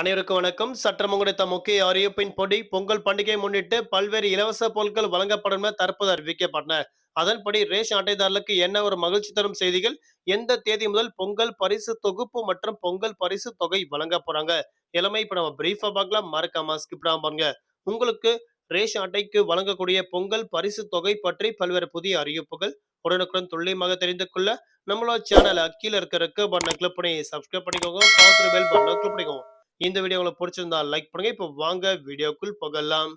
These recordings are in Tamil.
அனைவருக்கும் வணக்கம். சற்றம் கிடைத்த முக்கிய அறிவிப்பின் பொடி பொங்கல் பண்டிகை முன்னிட்டு பல்வேறு இலவச பொருட்கள் வழங்கப்படும் என தற்போது அறிவிக்கப்பட்டன. அதன்படி ரேஷன் அட்டைதாரர்களுக்கு என்ன ஒரு மகிழ்ச்சி தரும் செய்திகள்? எந்த தேதி முதல் பொங்கல் பரிசு தொகுப்பு மற்றும் பொங்கல் பரிசு தொகை வழங்க போறாங்க? எல்லாமே இப்ப நம்ம பிரீஃபா பார்க்கலாம். மறக்காம ஸ்கிப் பாருங்க. உங்களுக்கு ரேஷன் அட்டைக்கு வழங்கக்கூடிய பொங்கல் பரிசு தொகை பற்றி பல்வேறு புதிய அறிவிப்புகள் உடனுக்குடன் துல்லியமாக தெரிந்து கொள்ள நம்மளோட சேனலை கீழே இருக்க இருக்க பட்டனை கிளிக் பண்ணி சப்ஸ்கிரைப் பண்ணிக்கோங்க. பார்த்து பெல் பட்டனை கிளிக் பண்ணிக்கோங்க. இந்த வீடியோ உங்களுக்கு பிடிச்சிருந்தா லைக் பண்ணுங்க. இப்போ வாங்க வீடியோக்குள் போகலாம்.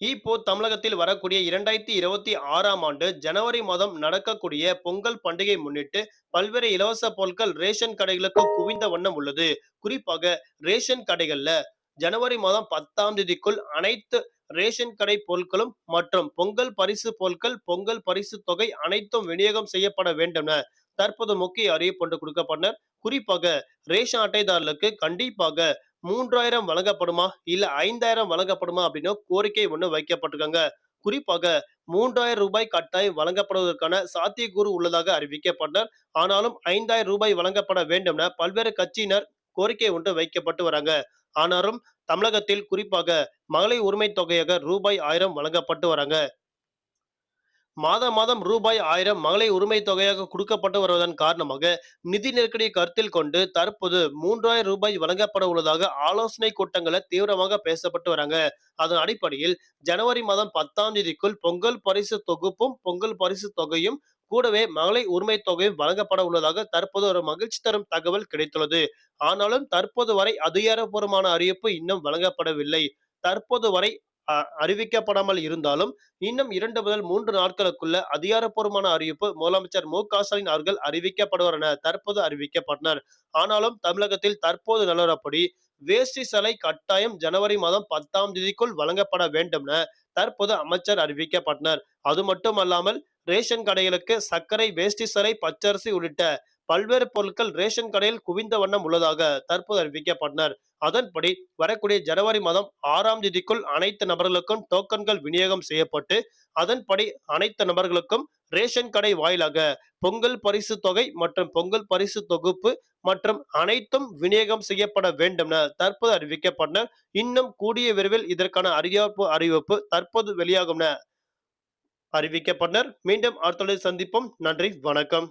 இப்போ தமிழகத்தில் வரக்கூடிய இரண்டாயிரத்தி இருபத்தி ஆறாம் ஆண்டு ஜனவரி மாதம் நடக்கக்கூடிய பொங்கல் பண்டிகை முன்னிட்டு பல்வேறு இலவச பொருட்கள் ரேஷன் கடைகளுக்கு குவிந்த வண்ணம் உள்ளது. குறிப்பாக ரேஷன் கடைகள்ல ஜனவரி மாதம் பத்தாம் தேதிக்குள் அனைத்து ரேஷன் கடை பொருட்களும் மற்றும் பொங்கல் பரிசு பொருட்கள் பொங்கல் பரிசு தொகை அனைத்தும் விநியோகம் செய்யப்பட வேண்டும் தற்போது முக்கிய அறிவிப்பு ஒன்று கொடுக்கப்பட்டனர். குறிப்பாக ரேஷன் அட்டைதாரர்களுக்கு கண்டிப்பாக மூன்றாயிரம் வழங்கப்படுமா? இல்ல ஐந்தாயிரம் வழங்கப்படுமா? அப்படின்னு கோரிக்கை ஒன்று வைக்கப்பட்டிருக்காங்க. குறிப்பாக மூன்றாயிரம் ரூபாய் கட்டாயம் வழங்கப்படுவதற்கான சாத்தியக்கூறு உள்ளதாக அறிவிக்கப்பட்டார் ஆனாலும் ஐந்தாயிரம் ரூபாய் வழங்கப்பட வேண்டும் என பல்வேறு கட்சியினர் கோரிக்கை ஒன்று வைக்கப்பட்டு வராங்க. ஆனாலும் தமிழகத்தில் குறிப்பாக மகளிர் உரிமை தொகையாக ரூபாய் ஆயிரம் வழங்கப்பட்டு வராங்க. மாதம் மாதம் ரூபாய் ஆயிரம் மகளிர் உரிமை தொகையாக கொடுக்கப்பட்டு வருவதன் காரணமாக நிதி நெருக்கடியை கருத்தில் கொண்டு தற்போது மூன்றாயிரம் ரூபாய் வழங்கப்பட உள்ளதாக ஆலோசனை கூட்டங்களை தீவிரமாக பேசப்பட்டு வராங்க. அதன் அடிப்படையில் ஜனவரி மாதம் பத்தாம் தேதிக்குள் பொங்கல் பரிசு தொகுப்பும் பொங்கல் பரிசு தொகையும் கூடவே மகளிர் உரிமை தொகையும் வழங்கப்பட உள்ளதாக தற்போது ஒரு மகிழ்ச்சி தரும் தகவல் கிடைத்துள்ளது. ஆனாலும் தற்போது வரை அதிகாரப்பூர்வமான அறிவிப்பு இன்னும் வழங்கப்படவில்லை. தற்போது வரை அறிவிக்கப்படாமல் இருந்தாலும் இன்னும் இரண்டு முதல் மூன்று நாட்களுக்குள்ள அதிகாரப்பூர்வமான அறிவிப்பு முதலமைச்சர் மு. க. ஸ்டாலின் அவர்கள் அறிவிக்கப்படுவார் என தற்போது அறிவிக்கப்பட்டனர். ஆனாலும் தமிழகத்தில் தற்போது நிலவரப்படி வேஷ்டி சிலை கட்டாயம் ஜனவரி மாதம் பத்தாம் தேதிக்குள் வழங்கப்பட வேண்டும் என தற்போது அமைச்சர் அறிவிக்கப்பட்டனர். அது மட்டுமல்லாமல் ரேஷன் கடைகளுக்கு சர்க்கரை வேஷ்டி சிலை பச்சரிசி உள்ளிட்ட பல்வேறு பொருட்கள் ரேஷன் கடையில் குவிந்த வண்ணம் உள்ளதாக தற்போது அறிவிக்கப்பட்டனர். அதன்படி வரக்கூடிய ஜனவரி மாதம் ஆறாம் தேதிக்குள் அனைத்து நபர்களுக்கும் டோக்கன்கள் விநியோகம் செய்யப்பட்டு அதன்படி அனைத்து நபர்களுக்கும் ரேஷன் கடை வாயிலாக பொங்கல் பரிசு தொகை மற்றும் பொங்கல் பரிசு தொகுப்பு மற்றும் அனைத்தும் விநியோகம் செய்யப்பட வேண்டும் என தற்போது அறிவிக்கப்பட்டனர். இன்னும் கூடிய விரைவில் இதற்கான அறிவிப்பு அறிவிப்பு தற்போது வெளியாகும் என அறிவிக்கப்பட்டனர். மீண்டும் அடுத்த சந்திப்போம். நன்றி வணக்கம்.